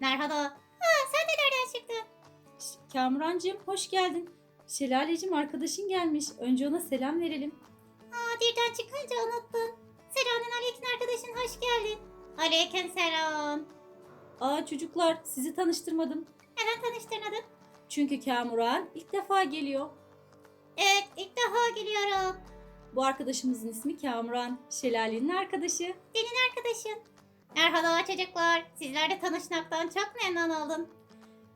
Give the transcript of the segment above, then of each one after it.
Merhaba. Aa, sen de nereden çıktın? Ş- Kamurancığım hoş geldin. Şelalecim arkadaşın gelmiş. Önce ona selam verelim. Aa, birden çıkınca unuttum. Selamün aleyküm arkadaşın hoş geldin. Aleyküm selam. Aa çocuklar sizi tanıştırmadım. Neden tanıştırmadın? Çünkü Kamuran ilk defa geliyor. Evet ilk defa geliyorum. Bu arkadaşımızın ismi Kamuran. Şelalenin arkadaşı. Senin arkadaşın. Merhaba çocuklar. Sizlerle tanışmaktan çok memnun oldum.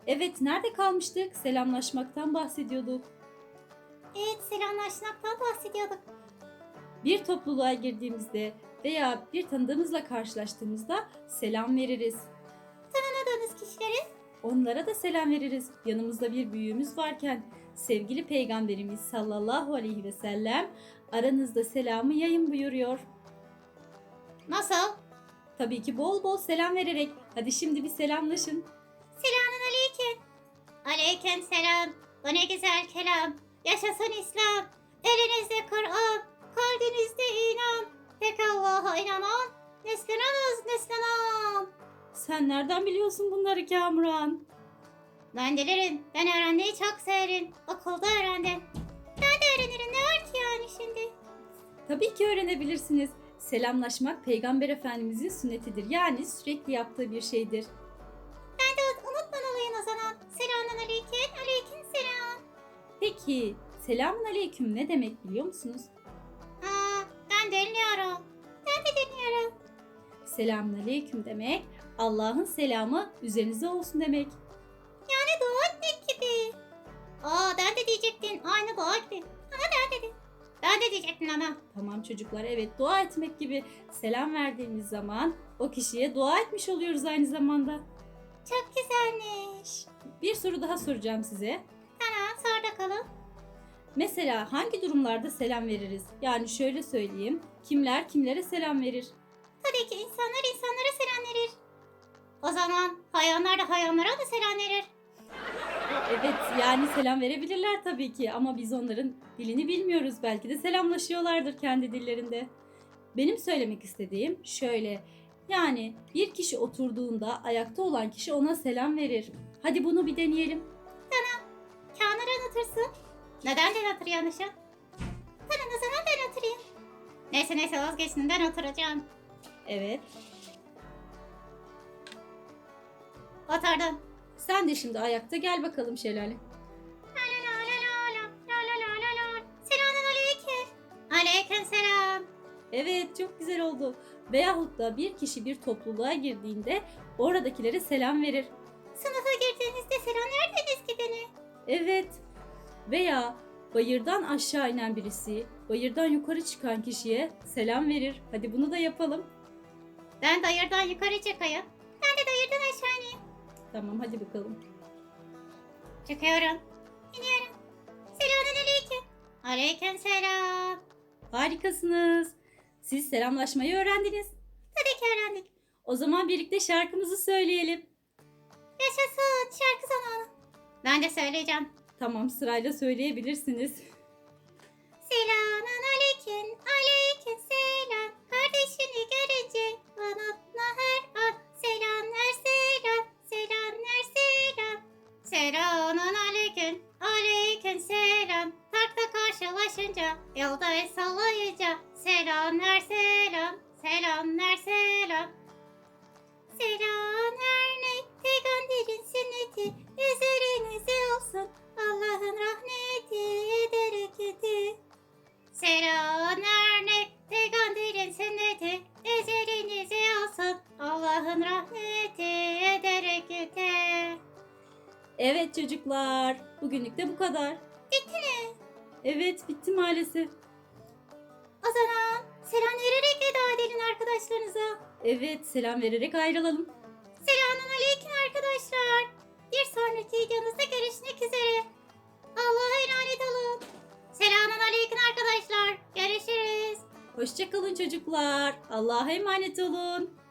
Evet nerede kalmıştık? Selamlaşmaktan bahsediyorduk. Evet selamlaşmaktan bahsediyorduk. Bir topluluğa girdiğimizde veya bir tanıdığımızla karşılaştığımızda selam veririz. Tanıdığınız kişileri Onlara da selam veririz. Yanımızda bir büyüğümüz varken sevgili peygamberimiz sallallahu aleyhi ve sellem aranızda selamı yayın buyuruyor. nasıl? Tabii ki bol bol selam vererek. Hadi şimdi bir selamlaşın. Selamün aleyküm. Aleyküm selam. Bu ne güzel kelam. Yaşasın İslam. Elinizde Kur'an. Kalbinizde inan. Tek Allah'a inanan. Neslenanız neslenan. Sen nereden biliyorsun bunları Kamuran? Ben delirim. Ben öğrenmeyi çok severim. Okulda öğrendim. Ben de öğrenirim. Ne var ki yani şimdi? Tabii ki öğrenebilirsiniz. Selamlaşmak peygamber efendimizin sünnetidir. Yani sürekli yaptığı bir şeydir. Ben de unutmamalıyım o zaman. Selamun aleyküm. Aleyküm selam. Peki selamun aleyküm ne demek biliyor musunuz? Aa, ben dinliyorum. Ben de dinliyorum. Selamun aleyküm demek Allah'ın selamı üzerinize olsun demek. Yani dua etmek gibi. Aa ben de diyecektin. Aynı dua gibi. Diyecektin ama. Tamam çocuklar evet dua etmek gibi selam verdiğimiz zaman o kişiye dua etmiş oluyoruz aynı zamanda. Çok güzelmiş. Bir soru daha soracağım size. Tamam sor bakalım. Mesela hangi durumlarda selam veririz? Yani şöyle söyleyeyim. Kimler kimlere selam verir? Tabii ki insanlar insanlara selam verir. O zaman hayvanlar da hayvanlara da selam verir. Evet yani selam verebilirler tabii ki ama biz onların dilini bilmiyoruz. Belki de selamlaşıyorlardır kendi dillerinde. Benim söylemek istediğim şöyle. Yani bir kişi oturduğunda ayakta olan kişi ona selam verir. Hadi bunu bir deneyelim. Kaan'ı unutursun. Neden ben oturuyor yanlışa? Tamam o zaman ben oturayım. Neyse neyse vazgeçtim ben oturacağım. Evet. Oturdum. Sen de şimdi ayakta gel bakalım Şelale. Aleyküm selam. Evet çok güzel oldu. Veyahut da bir kişi bir topluluğa girdiğinde oradakilere selam verir. Sınıfa girdiğinizde selam verdiniz ki beni. Evet. Veya bayırdan aşağı inen birisi, bayırdan yukarı çıkan kişiye selam verir. Hadi bunu da yapalım. Ben bayırdan yukarı çıkayım. Ben de bayırdan aşağı ineyim. Tamam hadi bakalım. Çıkıyorum. İniyorum. Selamun aleyküm. Aleyküm selam. Harikasınız. Siz selamlaşmayı öğrendiniz. Tabii ki öğrendik. O zaman birlikte şarkımızı söyleyelim. Yaşasın şarkı zamanı. Ben de söyleyeceğim. Tamam sırayla söyleyebilirsiniz. Karşılaşınca, yolda el sallayınca. Selamlar selam, selamlar selam. Selam örnek, peygamberin sünneti. Üzerinize olsun, Allah'ın rahmeti, bereketi. Selam örnek, peygamberin sünneti. Üzerinize olsun, Allah'ın rahmeti, bereketi. Evet çocuklar. Bugünlük de bu kadar. Evet bitti maalesef. O zaman selam vererek veda edelim arkadaşlarınıza. Evet selam vererek ayrılalım. Selamun aleyküm arkadaşlar. Bir sonraki videomuzda görüşmek üzere. Allah'a emanet olun. Selamun aleyküm arkadaşlar. Görüşürüz. Hoşçakalın çocuklar. Allah'a emanet olun.